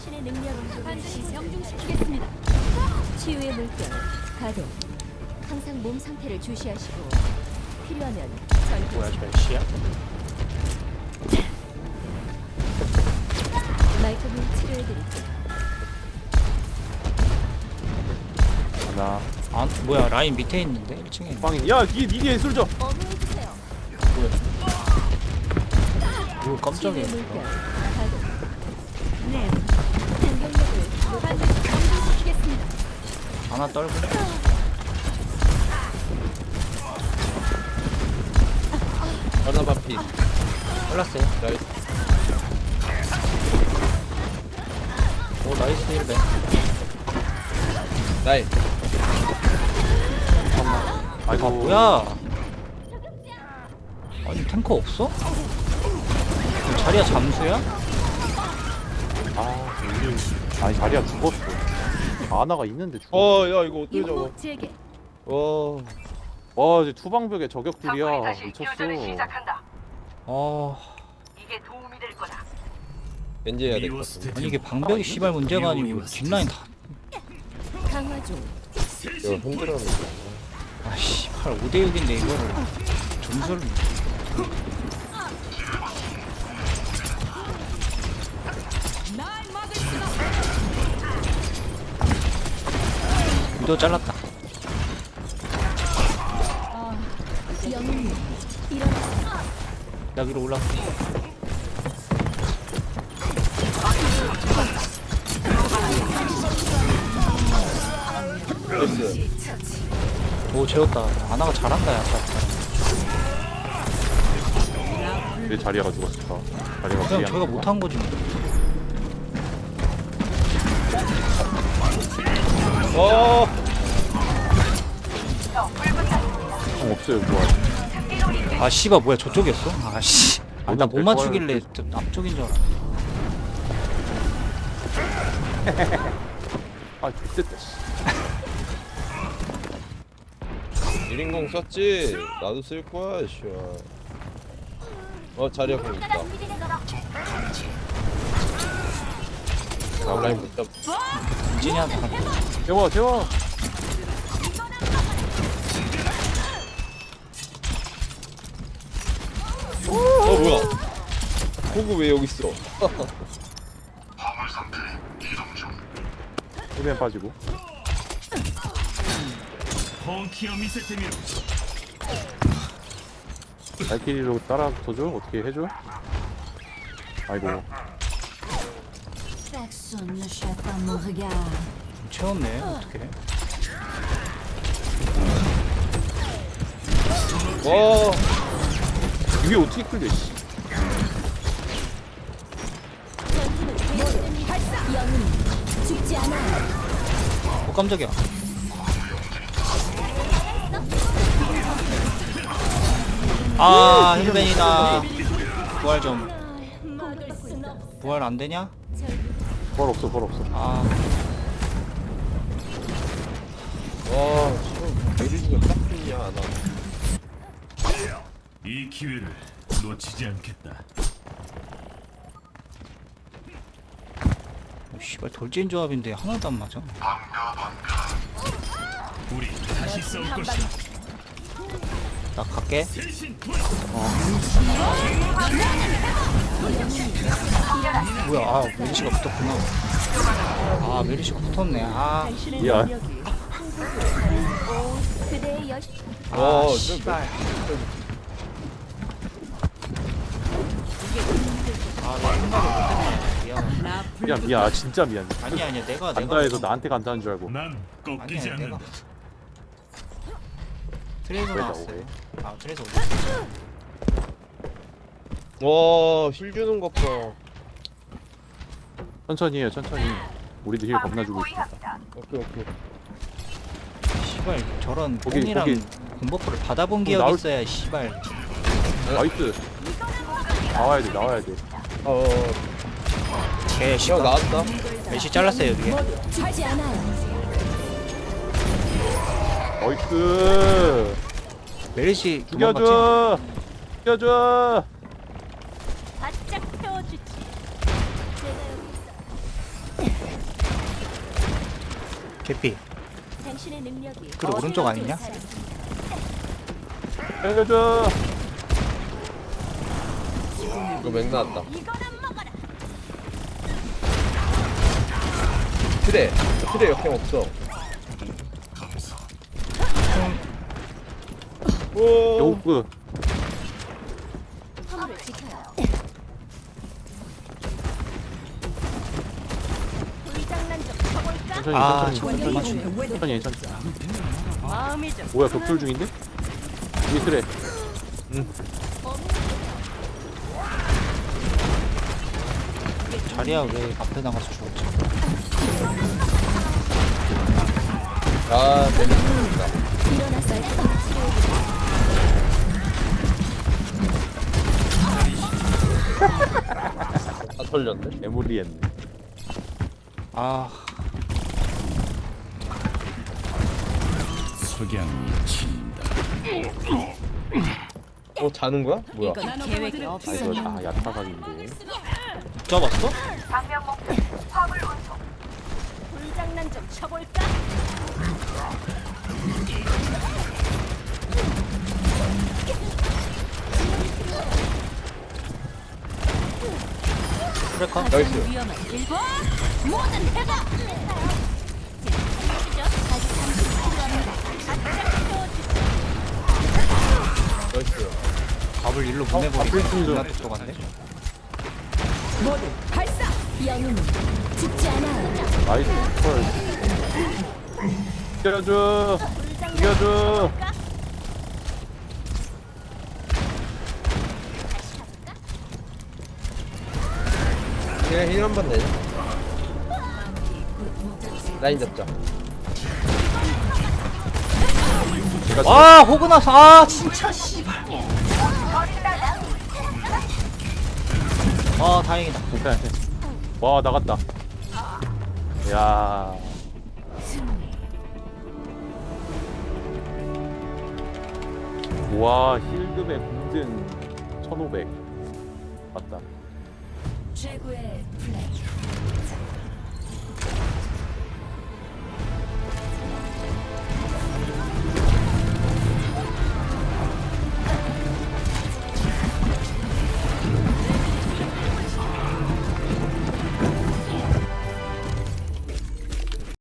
당신의 능력을 반드시 명중시키겠습니다. 치유의 물결 가동. 항상 몸 상태를 주시하시고 필요하면 절 뭐야 저 시야? 말끔히 치료해드릴게요. 하나 아 뭐야 라인 밑에 있는데 1층에 빵이 야 뒤에 니 뒤에 술 줘. 어머해주세요. 오 깜짝이야 치유의 물결 하나 떨고. 하나 바피. 잘랐어요. 나이스. 오 나이스 1배. 나이 아 뭐야? 아니 탱커 없어? 그 자리야 잠수야? 아 아니 자리야 죽었어. 아나가 있는데 죽었어. 어야 이거 어떻게 임무 재개. 어와 이제 투방벽에 저격들이야 미쳤어. 시작한다. 아 이게 도움이 될 거다. 겐지 해야 될것 같은데 아니 이게 방벽이 씨발 문제가 아니고 뒷라인 다 강화 중. 이거 흔들어는 아 씨발 5대 6인데 이거를 점수를 위도 잘랐다. 나 위로 올라가 나이스 오 재웠다 아나가 잘한다 야내 자리야가 죽었을까? 자리가 그냥 저희가 못한 거지 뭐. 어 형 없어요 뭐야? 아 씨발 뭐야 저쪽이었어? 아씨 아, 나못 될 맞추길래 좀 앞쪽인 줄 알았네 아 됐다. 씨. 1인공 썼지 나도 쓸 거야 씨발 어 자리야 공 있다 다음 라인 못 잡. 진이한테 재워 재워. 고구 왜 여기 있어? 후면 빠지고. 발길이로 따라 도줘 어떻게 해줘? 아이고 채웠네 어떻게 와 이게 어떻게 끌려? 어 깜짝이야. 아 힐벤이다. 부활 좀. 부활 안되냐? 벌 없어 벌 없어. 아 와 지금 내리지가 깜짝이야 나 이 기회를 놓치지 않겠다. 씨발 돌진 조합인데 하나도 안 맞아. 우리 다시 싸울 것이다. 나 갈게. 투하 뭐야 아 메리시가 붙었구나. 아 메리시가 붙었네. 아, 미안. 아 와, 저 씨발. 아 나 생각을 못했네 미안 미안 미안 아, 진짜 미안. 아니 아니야 내가 내가 간다 해서 못한 나한테 간다는 줄 알고. 난 아니 꺾이지 아니 내가 않는다 트레이서 나왔어요 오해. 아 트레이서 와, 힐 주는 것 봐. 천천히 해요 천천히. 우리도 힐 겁나 주고 있습니다. 오케이, 오케이. 씨발 저런 거기, 뽕이랑 거기. 공버프를 받아본 어, 기억이 나올- 있어야 씨발 나이스. 나와야 돼 나와야 돼. 어, 개형 씨발 나왔다. 메시 잘랐어요 이게. 나이스. 메리시 도망갔지? 죽여줘. 죽여줘. 바짝 태워주지. 제가 여기 있어. 개피 당신의 능력이 그래, 오른쪽 아니냐? 살려줘 이거 맥 나왔다 트레 트레 역행 없어. 오. 요그 화물을 지켜요. 불장난 좀 쳐볼까? 천천히. 아 천천히. 천천히 천천히. 마음이 좀 뭐야 격돌 중인데? 위에 그래 자리야 왜 앞에 나가서 죽었지 아 재밌습니다. 다 털렸네 에모리 했네 아 석양이 친다. 어 자는 거야? 뭐야 계획이 아 없어. 이거 다 야타각인데 잡았어? 불장난 좀 쳐볼까? 그럴까? 나이스 위험한 일본 모든 해가 다시 당신 필요합니다. 나이스 밥을 일로 어, 보내버리고 존나 똑똑한데? 발사! 영웅은 죽지 않아요. 나이스. 헐 이겨줘. 이겨줘. 그냥 힐 한번 내자 라인 잡자. 아 호그나서 아 진짜 씨발. 아 다행이다. 오케이. 와 나갔다 야 와, 힐금의 공증 1500. 맞다. 최고의 플레이.